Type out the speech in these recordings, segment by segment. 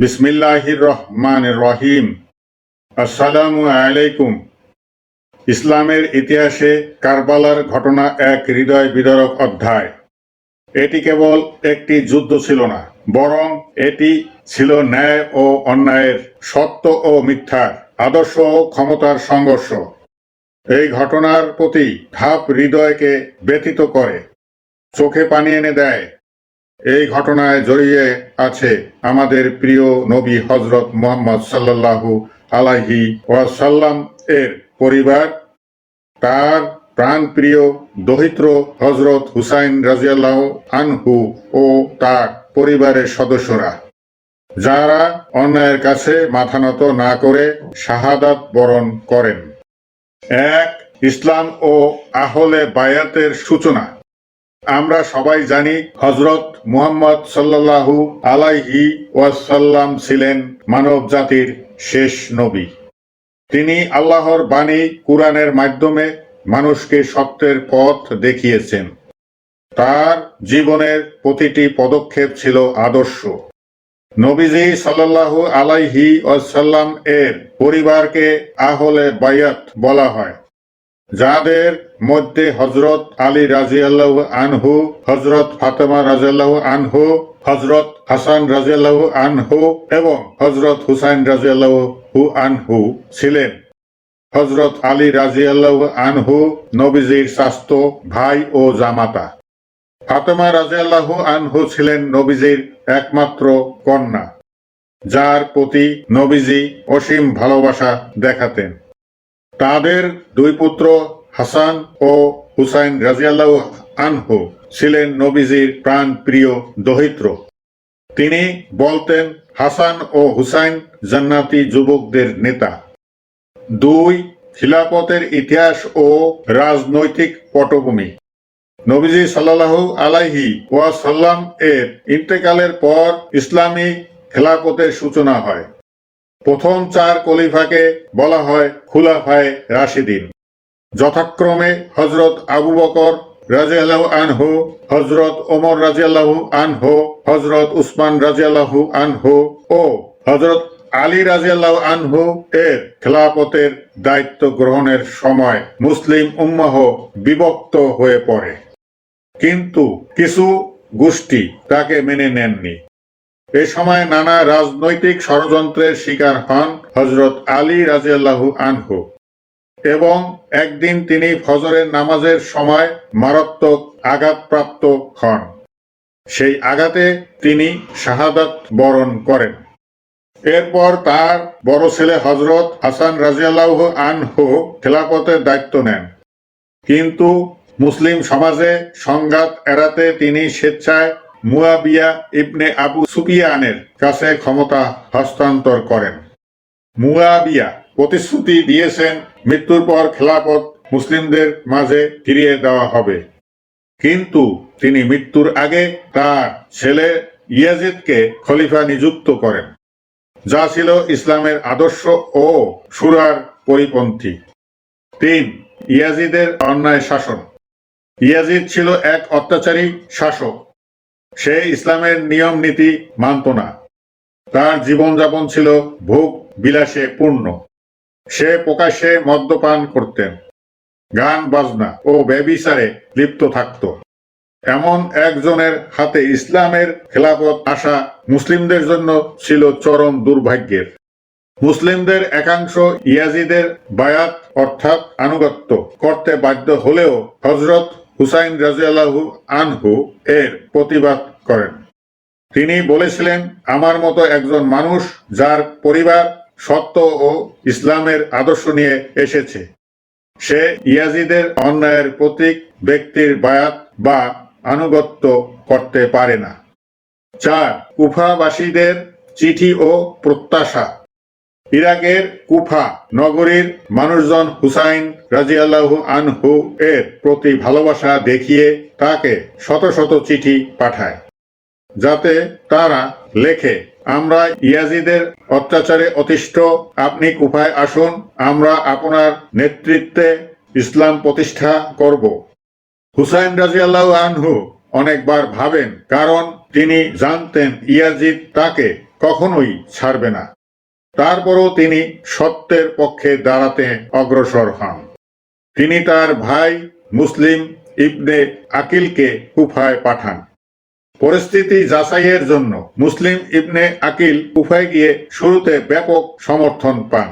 বিসমিল্লাহির রহমান রহিম আসসালামু আলাইকুম। ইসলামের ইতিহাসে কারবালার ঘটনা এক হৃদয় বিদারক অধ্যায়। এটি কেবল একটি যুদ্ধ ছিল না, বরং এটি ছিল ন্যায় ও অন্যায়ের, সত্য ও মিথ্যার, আদর্শ ও ক্ষমতার সংঘর্ষ। এই ঘটনার প্রতি ধাপ হৃদয়কে ব্যথিত করে, চোখে পানি এনে দেয়। এই ঘটনায় জড়িয়ে আছে আমাদের প্রিয় নবী হজরত মোহাম্মদ সাল্লাল্লাহু আলাইহি ওয়াসাল্লাম এর পরিবার, তার প্রাণপ্রিয় দহিত্র হজরত হুসাইন রাজিয়াল্লাহ আনহু ও তার পরিবারের সদস্যরা, যারা অন্যায়ের কাছে মাথা নত না করে শাহাদাত বরণ করেন। এক ইসলাম ও আহলে বায়াতের সূচনা। আমরা সবাই জানি হজরত মুহাম্মদ সাল্লাল্লাহু আলাইহি ওয়াসাল্লাম ছিলেন মানব জাতির শেষ নবী। তিনি আল্লাহর বাণী কুরআনের মাধ্যমে মানুষকে সত্যের পথ দেখিয়েছেন। তার জীবনের প্রতিটি পদক্ষেপ ছিল আদর্শ। নবীজি সাল্লাল্লাহু আলাইহি ওয়াসাল্লাম এর পরিবারকে আহলে বায়াত বলা হয়। যাদের মধ্যে হজরত আলী রাজিয়াল্লাহ আনহু হজরত ফাতেমা রাজিয়াল্লাহ আনহু হজরত হাসান রাজিয়াল্লাহ আনহু এবং হজরত হুসাইন রাজিয়াল্লাহ আনহু ছিলেন। হজরত আলী রাজিয়াল্লাহ আনহু নবীজির স্বাস্থ্য, ভাই ও জামাতা। ফাতেমা রাজিয়াল্লাহু আনহু ছিলেন নবীজির একমাত্র কন্যা, যার প্রতি নবীজি অসীম ভালোবাসা দেখাতেন। তাদের দুই পুত্র হাসান ও হুসাইন রাজিয়াল্লাহ আনহু ছিলেন নবীজির প্রাণ প্রিয় দহিত্র। তিনি বলতেন, হাসান ও হুসাইন জান্নাতি যুবকদের নেতা। দুই খিলাফতের ইতিহাস ও রাজনৈতিক পটভূমি। নবীজি সাল্লাল্লাহু আলাইহি ওয়াসাল্লাম এর ইন্তেকালের পর ইসলামী খেলাফতের সূচনা হয়। প্রথম চার কলিফাকে বলা হয় খুলাফায় রাশিদিন। যথাক্রমে হজরত আবু বকর রাজিয়াল্লাহু আনহু হজরত ওমর রাজিয়াল্লাহু আনহু হজরত উসমান রাজিয়াল্লাহু আনহু ও হজরত আলী রাজিয়াল্লাহু আনহু এর খেলাফতের দায়িত্ব গ্রহণের সময় মুসলিম উম্মাহ বিভক্ত হয়ে পড়ে। কিন্তু কিছু গোষ্ঠী তাকে মেনে নেননি। এ সময় নানা রাজনৈতিক ষড়যন্ত্রের শিকার হন হজরত আলী রাজিয়াল্লাহু আনহু এবং একদিন তিনি ফজরের নামাজের সময় মারাত্মক আঘাতপ্রাপ্ত হন। সেই আঘাতে তিনি শাহাদাত বরণ করেন। এরপর তার বড় ছেলে হজরত হাসান রাজিয়াল্লাহু আনহু খেলাপথের দায়িত্ব নেন। কিন্তু মুসলিম সমাজে সংঘাত এড়াতে তিনি স্বেচ্ছায় মুয়াবিয়া ইবনে আবু সুফিয়ানের কাছে ক্ষমতা হস্তান্তর করেন। মুয়াবিয়া প্রতিশ্রুতি দিয়েছেন, মৃত্যুর পর খেলাপথ মুসলিমদের মাঝে ফিরিয়ে দেওয়া হবে। কিন্তু তিনি মৃত্যুর আগে তার ছেলে ইয়াজিদকে খলিফা নিযুক্ত করেন, যা ছিল ইসলামের আদর্শ ও সুরার পরিপন্থী। তিন, ইয়াজিদের অন্যায় শাসন। ইয়াজিদ ছিল এক অত্যাচারী শাসক। সে ইসলামের নিয়ম নীতি মানত না। তার জীবনযাপন ছিল ভোগ বিলাসে পূর্ণ। সে প্রকাশ্যে মদ্যপান করতেন। গান, বাজনা ও ব্যবিচারে লিপ্ত থাকত। এমন একজনের হাতে ইসলামের খেলাফত আসা মুসলিমদের জন্য ছিল চরম দুর্ভাগ্যের। মুসলিমদের একাংশ ইয়াজিদের বায়াত অর্থাৎ আনুগত্য করতে বাধ্য হলেও হজরত হুসাইন রাজিয়াল্লাহু আনহু এর প্রতিবাদ করেন। তিনি বলেছিলেন, আমার মতো একজন মানুষ যার পরিবার সত্য ও ইসলামের আদর্শ নিয়ে এসেছে। সে ইয়াজিদের অন্যায়ের প্রতীক, ব্যক্তির বায়াত বা আনুগত্য করতে পারে না। চার, কুফাবাসীদের চিঠি ও প্রত্যাশা। ইরাকের কুফা নগরীর মানুষজন হুসাইন রাজিয়াল্লাহু আনহু এর প্রতি ভালোবাসা দেখিয়ে তাকে শত শত চিঠি পাঠায়, যাতে তারা লেখে, আমরা ইয়াজিদের অত্যাচারে অতিষ্ঠ, আপনি কুফায় আসুন, আমরা আপনার নেতৃত্বে ইসলাম প্রতিষ্ঠা করব। হুসাইন রাজিয়াল্লাহু আনহু অনেকবার ভাবেন, কারণ তিনি জানতেন ইয়াজিদ তাকে কখনোই ছাড়বে না। তারপরও তিনি সত্যের পক্ষে দাঁড়াতে অগ্রসর হন। তিনি তার ভাই মুসলিম ইবনে আকিলকে কুফায় পাঠান। পরিস্থিতি যাচাইয়ের জন্য মুসলিম ইবনে আকিল কুফায় গিয়ে শুরুতে ব্যাপক সমর্থন পান।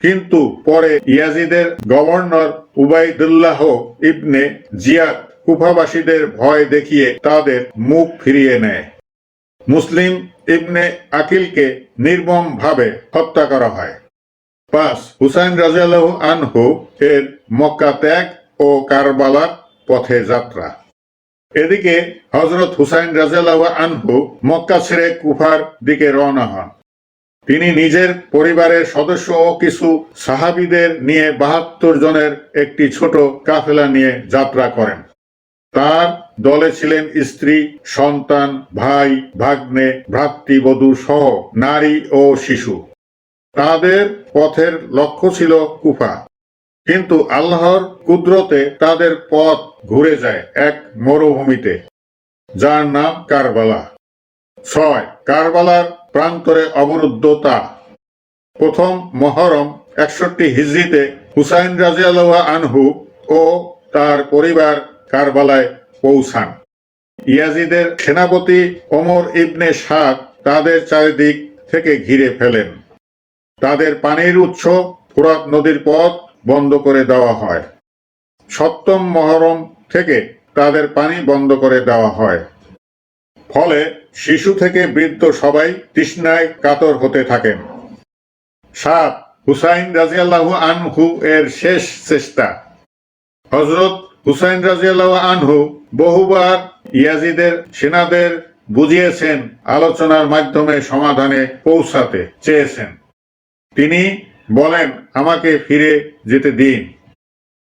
কিন্তু পরে ইয়াজিদের গভর্নর উবাইদুল্লাহ ইবনে জিয়াদ কুফাবাসীদের ভয় দেখিয়ে তাদের মুখ ফিরিয়ে নেয়। মুসলিম ইবনে আকিলকে নির্মমভাবে হত্যা করা হয়। পাঁচ, হুসাইন রাজিয়াল্লাহ আনহু এর মক্কা ত্যাগ ও কারবালার পথে যাত্রা। এদিকে হজরত হুসাইন রাজিয়াল্লাহ আনহু মক্কা ছেড়ে কুফার দিকে রওনা হন। তিনি নিজের পরিবারের সদস্য ও কিছু সাহাবিদের নিয়ে বাহাত্তর জনের একটি ছোট কাফেলা নিয়ে যাত্রা করেন। তার দলে ছিলেন স্ত্রী, সন্তান, ভাই, ভাগ্নে, ভ্রাতৃবধূ সহ নারী ও শিশু। তাদের পথের লক্ষ্য ছিল কুফা। কিন্তু আল্লাহর কুদরতে তাদের পথ ঘুরে যায় এক মরুভূমিতে, যার নাম কারবালা। ছয়, কারবালার প্রান্তরে অবরুদ্ধতা। প্রথম মহরম একষট্টি হিজড়িতে হুসাইন রাজিয়াল্লাহ আনহু ও তার পরিবার কারবালায় পৌঁছান। ইয়াজিদের সেনাপতি ওমর ইবনে সাদ তাদের চারিদিক থেকে ঘিরে ফেলেন। তাদের পানির উৎস ফুরাত নদীর পথ বন্ধ করে দেওয়া হয়। সপ্তম মহরম থেকে তাদের পানি বন্ধ করে দেওয়া হয়। ফলে শিশু থেকে বৃদ্ধ সবাই তৃষ্ণায় কাতর হতে থাকেন। সাত হুসাইন রাজিয়াল্লাহু আনহু এর শেষ চেষ্টা। হজরত হুসাইন রাজিয়াল্লাহ আনহু বহুবার ইয়াজিদের সেনাদের বুঝিয়েছেন, আলোচনার মাধ্যমে সমাধানে পৌঁছাতে চেয়েছেন। তিনি বলেন, আমাকে ফিরে যেতে দিন।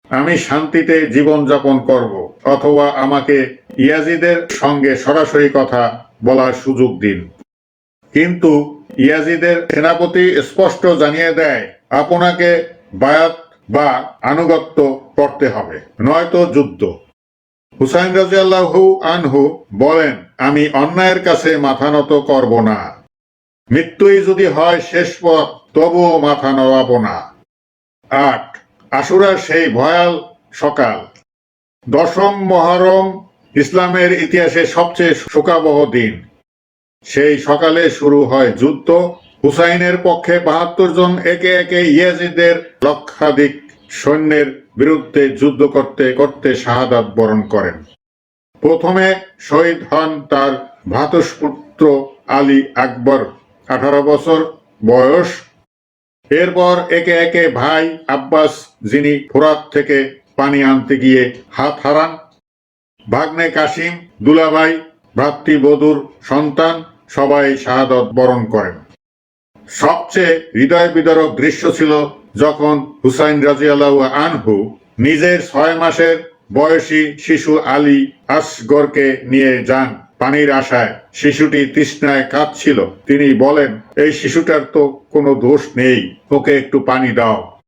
আমি শান্তিতে জীবনযাপন করব, অথবা আমাকে ইয়াজিদের সঙ্গে সরাসরি কথা বলার সুযোগ দিন। কিন্তু ইয়াজিদের সেনাপতি স্পষ্ট জানিয়ে দেয়, আপনাকে বায়াত বা আনুগত্য করতে হবে। নয়তো যুদ্ধ। হুসাইন রাজিয়াল্লাহু আনহু বলেন, আমি অন্যায়ের কাছে মাথা নত করব না। মৃত্যুই যদি হয় শেষ পথ, তবুও মাথা নড়াব না। আট, আশুরার সেই ভয়াল সকাল। দশম মহরম ইসলামের ইতিহাসে সবচেয়ে শোকাবহ দিন। সেই সকালে শুরু হয় যুদ্ধ। হুসাইনের পক্ষে বাহাত্তর জন একে একে ইয়াজিদের লক্ষাধিক সৈন্যের বিরুদ্ধে যুদ্ধ করতে করতে শাহাদাত বরণ করেন। প্রথমে শহীদ হন তার ভ্রাতুষ্পুত্র আলী আকবর, আঠারো বছর বয়স। এরপর একে একে ভাই আব্বাস, যিনি ফোরাত থেকে পানি আনতে গিয়ে হাত হারান। ভাগ্নে কাসিম, দুলাভাই ভ্রাতৃবধূর সন্তান, সবাই শাহাদত বরণ করেন। সবচেয়ে হৃদয় বিদারক দৃশ্য ছিল যখন হুসাইন রাজিয়াল্লাহ আনহু নিজের ছয় মাসের বয়সী শিশু আলী আসগরকে নিয়ে যান পানির আশায়। শিশুটি তৃষ্ণায় কাঁদছিল। তিনি বলেন, এই শিশুটার তো কোনো দোষ নেই, ওকে একটু পানি দাও।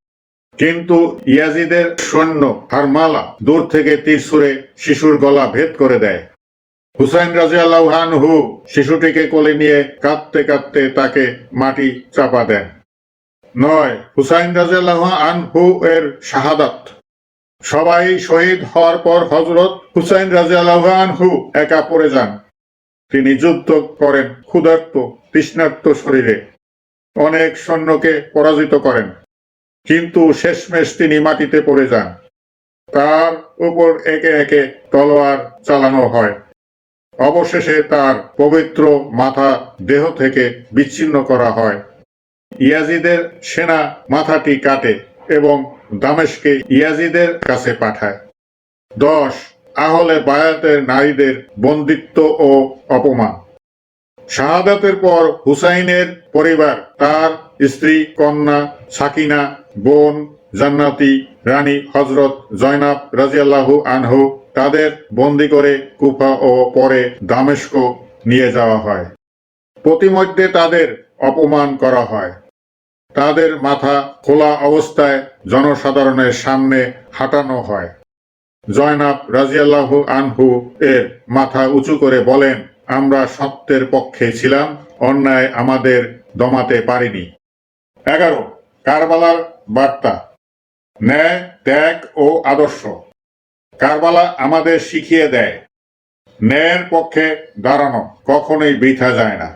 কিন্তু ইয়াজিদের সৈন্য হারমালা দূর থেকে তীর ছুঁড়ে শিশুর গলা ভেদ করে দেয়। হুসাইন রাজিয়াল্লাহ আনহু শিশুটিকে কোলে নিয়ে কাঁদতে কাঁদতে তাকে মাটি চাপা দেন। নয়, হুসাইন রাজিয়াল্লাহ আনহু এর শাহাদাত। সবাই শহীদ হওয়ার পর হজরত হুসাইন রাজিয়াল্লাহ আনহু একা পড়ে যান। তিনি যুদ্ধ করেন ক্ষুধার্ত, তৃষ্ণার্ত শরীরে। অনেক সৈন্যকে পরাজিত করেন। কিন্তু শেষমেশ তিনি মাটিতে পড়ে যান। তার উপর একে একে তলোয়ার চালানো হয়। অবশেষে তার পবিত্র মাথা দেহ থেকে বিচ্ছিন্ন করা হয়। ইয়াজিদের সেনা মাথাটি কাটে এবং দামেশকে ইয়াজিদের কাছে পাঠায়। দশ আহলে বায়াতের নারীদের বন্দিত্ব ও অপমান। শাহাদাতের পর হুসাইনের পরিবার তার স্ত্রী, কন্যা, সাকিনা, বোন, জান্নাতি, রানী হজরত জয়নাব রাজিয়াল্লাহু আনহু তাদের বন্দি করে কুফা ও পরে দামেস্ক নিয়ে যাওয়া হয়। প্রতিমধ্যে তাদের অপমান করা হয়। তাদের মাথা খোলা অবস্থায় জনসাধারণের সামনে হাঁটানো হয়। জয়নাব রাজিয়াল্লাহু আনহু এর মাথা উঁচু করে বলেন, আমরা সত্যের পক্ষে ছিলাম, অন্যায় আমাদের দমাতে পারেনি। এগারো, কারবালার বার্তা। ন্যায়, ত্যাগ ও আদর্শ। কারবালা আমাদের শিখিয়ে দেয়, ন্যায়ের পক্ষে দাঁড়ানো কখনোই বৃথা যায় না।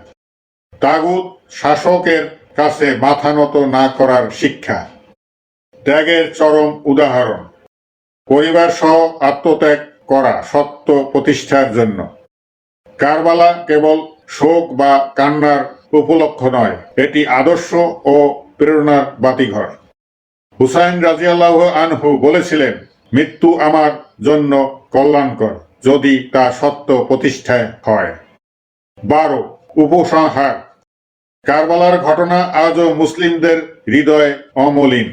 তাগুত শাসকের কাছে মাথা নত না করার শিক্ষা। ত্যাগের চরম উদাহরণ। পরিবার সহ আত্মত্যাগ করা সত্য প্রতিষ্ঠার জন্য। কারবালা কেবল শোক বা কান্নার উপলক্ষ নয়, এটি আদর্শ ও প্রেরণার বাতিঘর। হুসাইন রাজিয়াল্লাহ আনহু বলেছিলেন মৃত্যু আমার জন্য কল্যাণকর, যদি তা সত্য প্রতিষ্ঠায় হয়। বারো, উপসংহার। কারবালার ঘটনা আজও মুসলিমদের হৃদয়ে অমলিন।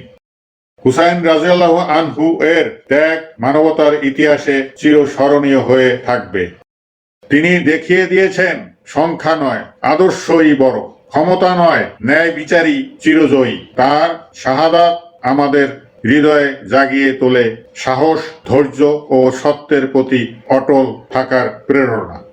হুসাইন রাজিয়াল্লাহ আনহু এর ত্যাগ মানবতার ইতিহাসে চিরস্মরণীয় হয়ে থাকবে। তিনি দেখিয়ে দিয়েছেন, সংখ্যা নয়, আদর্শই বড়, ক্ষমতা নয়, ন্যায় বিচারী চিরজয়ী। তার শাহাদাত আমাদের হৃদয়ে জাগিয়ে তোলে সাহস ধৈর্য ও সত্যের প্রতি অটল থাকার প্রেরণা।